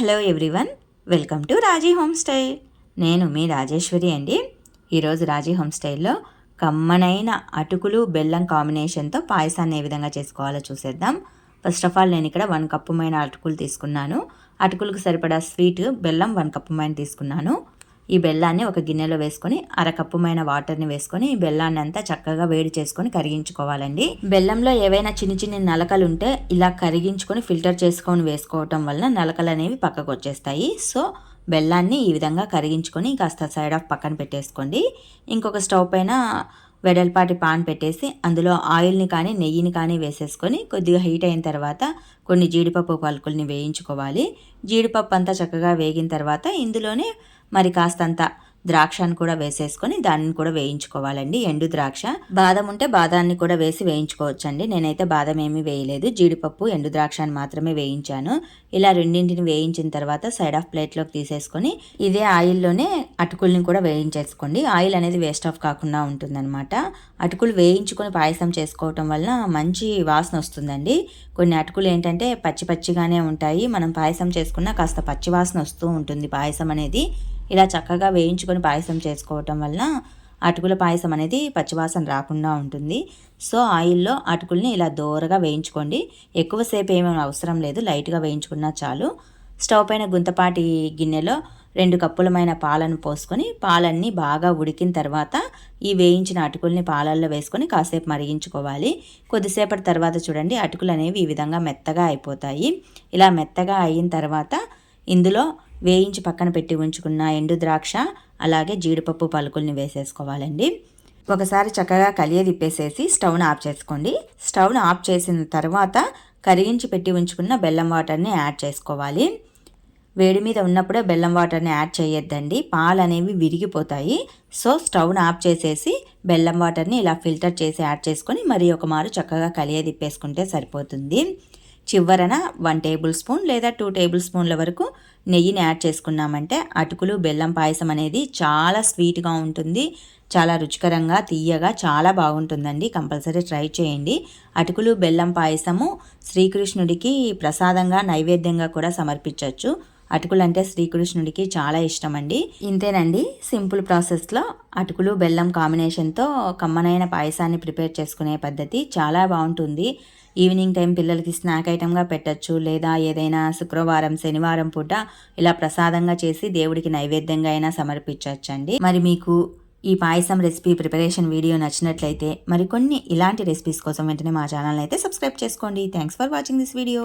Hello everyone welcome to Raji home style నేను మీ రాజేశ్వరి అండి. ఈరోజు రాజీ హోమ్ స్టైల్లో కమ్మనైన అటుకులు బెల్లం కాంబినేషన్తో పాయసాన్ని ఏ విధంగా చేసుకోవాలో చూసేద్దాం. ఫస్ట్ ఆఫ్ ఆల్ నేను ఇక్కడ వన్ కప్పు మైన అటుకులు తీసుకున్నాను. అటుకులకు సరిపడా స్వీట్ బెల్లం వన్ కప్పు మైన తీసుకున్నాను. ఈ బెల్లాన్ని ఒక గిన్నెలో వేసుకొని అరకప్పుమైన వాటర్ని వేసుకొని ఈ బెల్లాన్ని అంతా చక్కగా వేడి చేసుకొని కరిగించుకోవాలండి. బెల్లంలో ఏవైనా చిన్న చిన్న నలకలు ఉంటే ఇలా కరిగించుకొని ఫిల్టర్ చేసుకొని వేసుకోవటం వలన నలకలు అనేవి పక్కకు వచ్చేస్తాయి సో బెల్లాన్ని ఈ విధంగా కరిగించుకొని కాస్త సైడ్ ఆఫ్ పక్కన పెట్టేసుకోండి. ఇంకొక స్టవ్ పైన వెడల్పాటి పాన్ పెట్టేసి అందులో ఆయిల్ని కానీ నెయ్యిని కానీ వేసేసుకొని కొద్దిగా హీట్ అయిన తర్వాత కొన్ని జీడిపప్పు పలుకుల్ని వేయించుకోవాలి. జీడిపప్పు అంతా చక్కగా వేగిన తర్వాత ఇందులోనే మరి కాస్తంత ద్రాక్షను కూడా వేసేసుకొని దాన్ని కూడా వేయించుకోవాలండి. ఎండు ద్రాక్ష. బాదం ఉంటే బాదాన్ని కూడా వేసి వేయించుకోవచ్చండి. నేనైతే బాదం ఏమీ వేయలేదు. జీడిపప్పు ఎండు ద్రాక్షను మాత్రమే వేయించాను. ఇలా రెండింటిని వేయించిన తర్వాత సైడ్ ఆఫ్ ప్లేట్లోకి తీసేసుకొని ఇదే ఆయిల్లోనే అటుకుల్ని కూడా వేయించేసుకోండి. ఆయిల్ అనేది వేస్ట్ ఆఫ్ కాకుండా ఉంటుందన్నమాట. అటుకులు వేయించుకొని పాయసం చేసుకోవటం వల్ల మంచి వాసన వస్తుందండి. కొన్ని అటుకులు ఏంటంటే పచ్చి పచ్చిగానే ఉంటాయి. మనం పాయసం చేసుకున్న కాస్త పచ్చి వాసన వస్తూ ఉంటుంది పాయసం అనేది. ఇలా చక్కగా వేయించుకొని పాయసం చేసుకోవటం వలన అటుకుల పాయసం అనేది పచ్చివాసన రాకుండా ఉంటుంది. సో ఆయిల్లో అటుకుల్ని ఇలా దూరగా వేయించుకోండి. ఎక్కువసేపు ఏమేమి అవసరం లేదు. లైట్గా వేయించుకున్నా చాలు. స్టవ్ పైన గుంతపాటి గిన్నెలో రెండు కప్పులమైన పాలను పోసుకొని పాలన్నీ బాగా ఉడికిన తర్వాత ఈ వేయించిన అటుకుల్ని పాలల్లో వేసుకొని కాసేపు మరిగించుకోవాలి. కొద్దిసేపటి తర్వాత చూడండి అటుకులు అనేవి ఈ విధంగా మెత్తగా అయిపోతాయి. ఇలా మెత్తగా అయిన తర్వాత ఇందులో వేయించి పక్కన పెట్టి ఉంచుకున్న ఎండు ద్రాక్ష అలాగే జీడిపప్పు పలుకుల్ని వేసేసుకోవాలండి. ఒకసారి చక్కగా కలియ తిప్పేసేసి స్టవ్ను ఆఫ్ చేసుకోండి. స్టవ్ను ఆఫ్ చేసిన తర్వాత కరిగించి పెట్టి ఉంచుకున్న బెల్లం వాటర్ని యాడ్ చేసుకోవాలి. వేడి మీద ఉన్నప్పుడే బెల్లం వాటర్ని యాడ్ చేయొద్దండి. పాలు అనేవి విరిగిపోతాయి. సో స్టవ్ను ఆఫ్ చేసేసి బెల్లం వాటర్ని ఇలా ఫిల్టర్ చేసి యాడ్ చేసుకొని మరి ఒక మారు చక్కగా కలియ తిప్పేసుకుంటే సరిపోతుంది. చివరన వన్ టేబుల్ స్పూన్ లేదా టూ టేబుల్ స్పూన్ల వరకు నెయ్యిని యాడ్ చేసుకున్నామంటే అటుకులు బెల్లం పాయసం అనేది చాలా స్వీట్గా ఉంటుంది. చాలా రుచికరంగా తీయగా చాలా బాగుంటుందండి. కంపల్సరీ ట్రై చేయండి. అటుకులు బెల్లం పాయసము శ్రీకృష్ణుడికి ప్రసాదంగా నైవేద్యంగా కూడా సమర్పించవచ్చు. అటుకులు అంటే శ్రీకృష్ణుడికి చాలా ఇష్టం అండి ఇంతేనండి సింపుల్ ప్రాసెస్లో అటుకులు బెల్లం కాంబినేషన్తో కమ్మనైన పాయసాన్ని ప్రిపేర్ చేసుకునే పద్ధతి చాలా బాగుంటుంది. ఈవినింగ్ టైం పిల్లలకి స్నాక్ ఐటమ్గా పెట్టచ్చు లేదా ఏదైనా శుక్రవారం శనివారం పూట ఇలా ప్రసాదంగా చేసి దేవుడికి నైవేద్యంగా అయినా సమర్పించవచ్చండి మరి మీకు ఈ పాయసం రెసిపీ ప్రిపరేషన్ వీడియో నచ్చినట్లయితే మరికొన్ని ఇలాంటి రెసిపీస్ కోసం వెంటనే మా ఛానల్ అయితే సబ్స్క్రైబ్ చేసుకోండి. Thanks for watching this video.